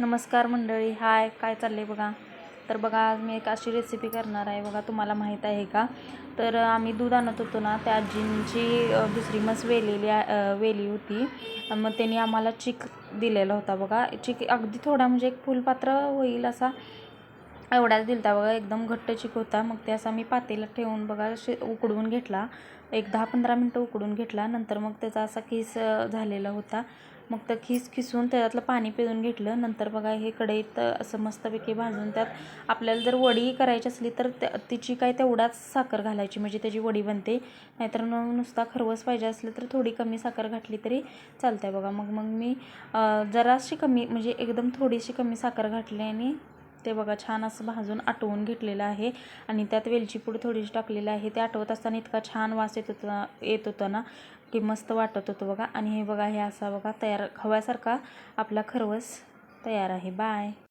नमस्कार मंडळी हाय काय चाललं आहे बघा? तर बघा आज मी एक अशी रेसिपी करणार आहे बघा तुम्हाला माहीत आहे का? तर आम्ही दूध आणत होतो ना त्या आजींची दुसरी मस वेलेली वेली होती. मग त्यांनी आम्हाला चिक दिलेला होता बघा. चिक अगदी थोडा म्हणजे एक फुलपात्र होईल असा एवढाच दिलता बघा एकदम घट्ट चिक होता. मग ते असा मी पातेला ठेवून बघा शे उकडून घेतला. एक दहा पंधरा मिनटं उकडून घेतला. नंतर मग त्याचा असा केस झालेला होता. मग तर खिस खिसून त्याच्यातलं पाणी पिळून घेतलं. नंतर बघा हे कढईत असं मस्तपैकी भाजून त्यात आपल्याला जर वडी करायची असली तर त्या तिची काय तेवढाच साखर घालायची म्हणजे त्याची वडी बनते. नाहीतर नुसता खरवस पाहिजे असलं तर थोडी कमी साखर घातली तरी चालते बघा. मग मग मी जराशी कमी म्हणजे एकदम थोडीशी कमी साखर घातली आणि ते बघा छान असं भाजून आटवून घेतलेलं आहे. आणि त्यात वेलची पूड थोडीशी टाकलेली आहे. ते आटवत असताना इतका छान वास येत होता येत होता ना की मस्त वाटत होतं बघा. आणि हे बघा हे असा बघा तयार खव्यासारखा आपला खरवस तयार आहे. बाय.